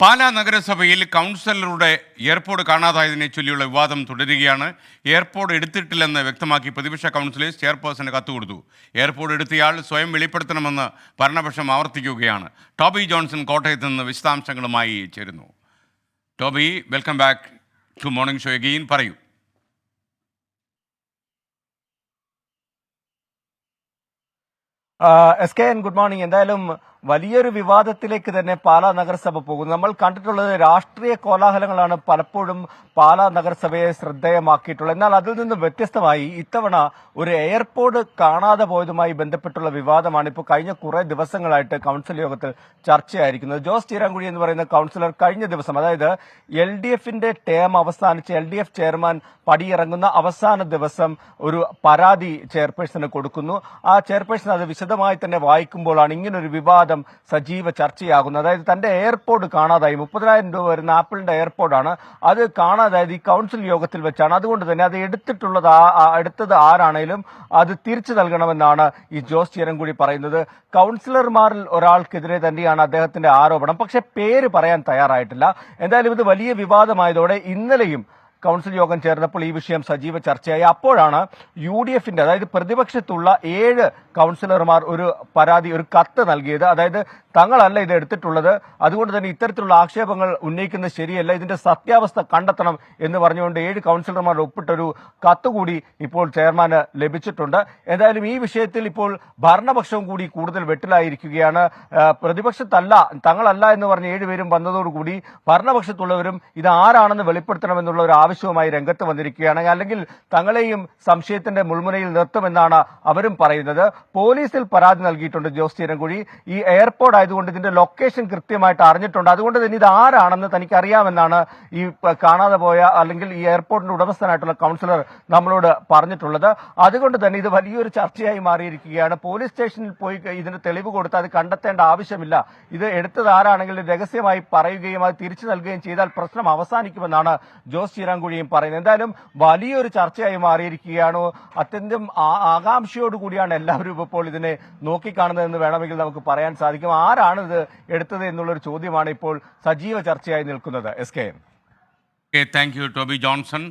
പാലാ നഗരസഭയിൽ കൗൺസിലറുടെ എയർപോർട്ട് കാണാതായതിനെ ചൊല്ലിയുള്ള വിവാദം തുടരുകയാണ്. എയർപോർട്ട് എടുത്തിട്ടില്ലെന്ന് വ്യക്തമാക്കി പ്രതിപക്ഷ കൗൺസിലേഴ്സ് ചെയർപേഴ്സന് കത്ത് കൊടുത്തു. എയർപോർട്ട് എടുത്തയാൾ സ്വയം വെളിപ്പെടുത്തണമെന്ന് ഭരണപക്ഷം ആവർത്തിക്കുകയാണ്. ടോബി ജോൺസൺ കോട്ടയത്ത് നിന്ന് വിശദാംശങ്ങളുമായി ചേരുന്നു. Toby welcome back to morning show again. പറയൂ. S K N good morning. എന്തായാലും വലിയൊരു വിവാദത്തിലേക്ക് തന്നെ പാലാ നഗരസഭ പോകുന്നു. നമ്മൾ കണ്ടിട്ടുള്ളത് രാഷ്ട്രീയ കോലാഹലങ്ങളാണ് പലപ്പോഴും പാലാ നഗരസഭയെ ശ്രദ്ധേയമാക്കിയിട്ടുള്ളത്. എന്നാൽ അതിൽ നിന്ന് വ്യത്യസ്തമായി ഇത്തവണ ഒരു എയർപോർട്ട് കാണാതെ പോയതുമായി ബന്ധപ്പെട്ടുള്ള വിവാദമാണ് ഇപ്പോൾ കഴിഞ്ഞ കുറേ ദിവസങ്ങളായിട്ട് കൗൺസിൽ യോഗത്തിൽ ചർച്ചയായിരിക്കുന്നത്. ജോസ് ചീരാങ്കുഴി എന്ന് പറയുന്ന കൗൺസിലർ കഴിഞ്ഞ ദിവസം അതായത് എൽ ഡി എഫിന്റെ ടേം അവസാനിച്ച് എൽ ഡി എഫ് ചെയർമാൻ പടിയിറങ്ങുന്ന അവസാന ദിവസം ഒരു പരാതി ചെയർപേഴ്സന് കൊടുക്കുന്നു. ആ ചെയർപേഴ്സൺ അത് വിശദമായി തന്നെ വായിക്കുമ്പോഴാണ് ഇങ്ങനൊരു വിവാദം സജീവ ചർച്ചയാകുന്നത് അതായത് തന്റെ എയർപോർട്ട് കാണാതായി. മുപ്പതിനായിരം രൂപ വരുന്ന ആപ്പിളിന്റെ എയർപോർട്ടാണ് അത് കാണാതായത് ഈ കൗൺസിൽ യോഗത്തിൽ വെച്ചാണ്. അതുകൊണ്ട് തന്നെ അത് എടുത്തിട്ടുള്ളത് എടുത്തത് ആരാണേലും അത് തിരിച്ചു നൽകണമെന്നാണ് ഈ ജോസ് ചീരൻകുടി പറയുന്നത്. കൗൺസിലർമാരിൽ ഒരാൾക്കെതിരെ തന്നെയാണ് അദ്ദേഹത്തിന്റെ ആരോപണം. പക്ഷെ പേര് പറയാൻ തയ്യാറായിട്ടില്ല. എന്തായാലും ഇത് വലിയ വിവാദമായതോടെ ഇന്നലെയും കൗൺസിൽ യോഗം ചേർന്നപ്പോൾ ഈ വിഷയം സജീവ ചർച്ചയായി. അപ്പോഴാണ് യു ഡി എഫിന്റെ അതായത് പ്രതിപക്ഷത്തുള്ള ഏഴ് കൗൺസിലർമാർ ഒരു പരാതി ഒരു കത്ത് നൽകിയത്. അതായത് തങ്ങളല്ല ഇത് എടുത്തിട്ടുള്ളത്. അതുകൊണ്ട് തന്നെ ഇത്തരത്തിലുള്ള ആക്ഷേപങ്ങൾ ഉന്നയിക്കുന്നത് ശരിയല്ല. ഇതിന്റെ സത്യാവസ്ഥ കണ്ടെത്തണം എന്ന് പറഞ്ഞുകൊണ്ട് ഏഴ് കൗൺസിലർമാർ ഒപ്പിട്ടൊരു കത്ത് കൂടി ഇപ്പോൾ ചെയർമാന് ലഭിച്ചിട്ടുണ്ട്. എന്തായാലും ഈ വിഷയത്തിൽ ഇപ്പോൾ ഭരണപക്ഷവും കൂടി കൂടുതൽ വെട്ടിലായിരിക്കുകയാണ്. പ്രതിപക്ഷത്തല്ല തങ്ങളല്ല എന്ന് പറഞ്ഞ ഏഴുപേരും വന്നതോടുകൂടി ഭരണപക്ഷത്തുള്ളവരും ഇത് ആരാണെന്ന് വെളിപ്പെടുത്തണമെന്നുള്ള ഒരു ആവശ്യവുമായി രംഗത്ത് വന്നിരിക്കുകയാണ്. അല്ലെങ്കിൽ തങ്ങളെയും സംശയത്തിന്റെ മുൾമുനയിൽ നിർത്തുമെന്നാണ് അവരും പറയുന്നത്. പോലീസിൽ പരാതി നൽകിയിട്ടുണ്ട് ജോസ് ചീരൻകുഴി. ഈ എയർപോർട്ട് ആയതുകൊണ്ട് ഇതിന്റെ ലൊക്കേഷൻ കൃത്യമായിട്ട് അറിഞ്ഞിട്ടുണ്ട്. അതുകൊണ്ട് തന്നെ ഇത് ആരാണെന്ന് തനിക്ക് അറിയാമെന്നാണ് ഈ കാണാതെ പോയ അല്ലെങ്കിൽ ഈ എയർപോർട്ടിന്റെ ഉടമസ്ഥനായിട്ടുള്ള കൗൺസിലർ നമ്മളോട് പറഞ്ഞിട്ടുള്ളത്. അതുകൊണ്ട് തന്നെ ഇത് വലിയൊരു ചർച്ചയായി മാറിയിരിക്കുകയാണ്. പോലീസ് സ്റ്റേഷനിൽ പോയി ഇതിന് തെളിവ് കൊടുത്ത് അത് കണ്ടെത്തേണ്ട ആവശ്യമില്ല. ഇത് എടുത്തത് ആരാണെങ്കിലും രഹസ്യമായി പറയുകയും അത് തിരിച്ചു നൽകുകയും ചെയ്താൽ പ്രശ്നം അവസാനിക്കുമെന്നാണ് ജോസ് ചീരാങ്കുഴിയും പറയുന്നത്. എന്തായാലും വലിയൊരു ചർച്ചയായി മാറിയിരിക്കുകയാണ്. അത്യന്തം ആകാംക്ഷയോട് കൂടിയാണ് എല്ലാവരും ഇപ്പോൾ ഇതിനെ നോക്കിക്കാണുന്നതെന്ന് വേണമെങ്കിൽ നമുക്ക് പറയാൻ സാധിക്കും. ആരാണ് ഇത് എടുത്തത് എന്നുള്ളൊരു ചോദ്യമാണ് ഇപ്പോൾ സജീവ ചർച്ചയായി നിൽക്കുന്നത്. S K thank you Toby Johnson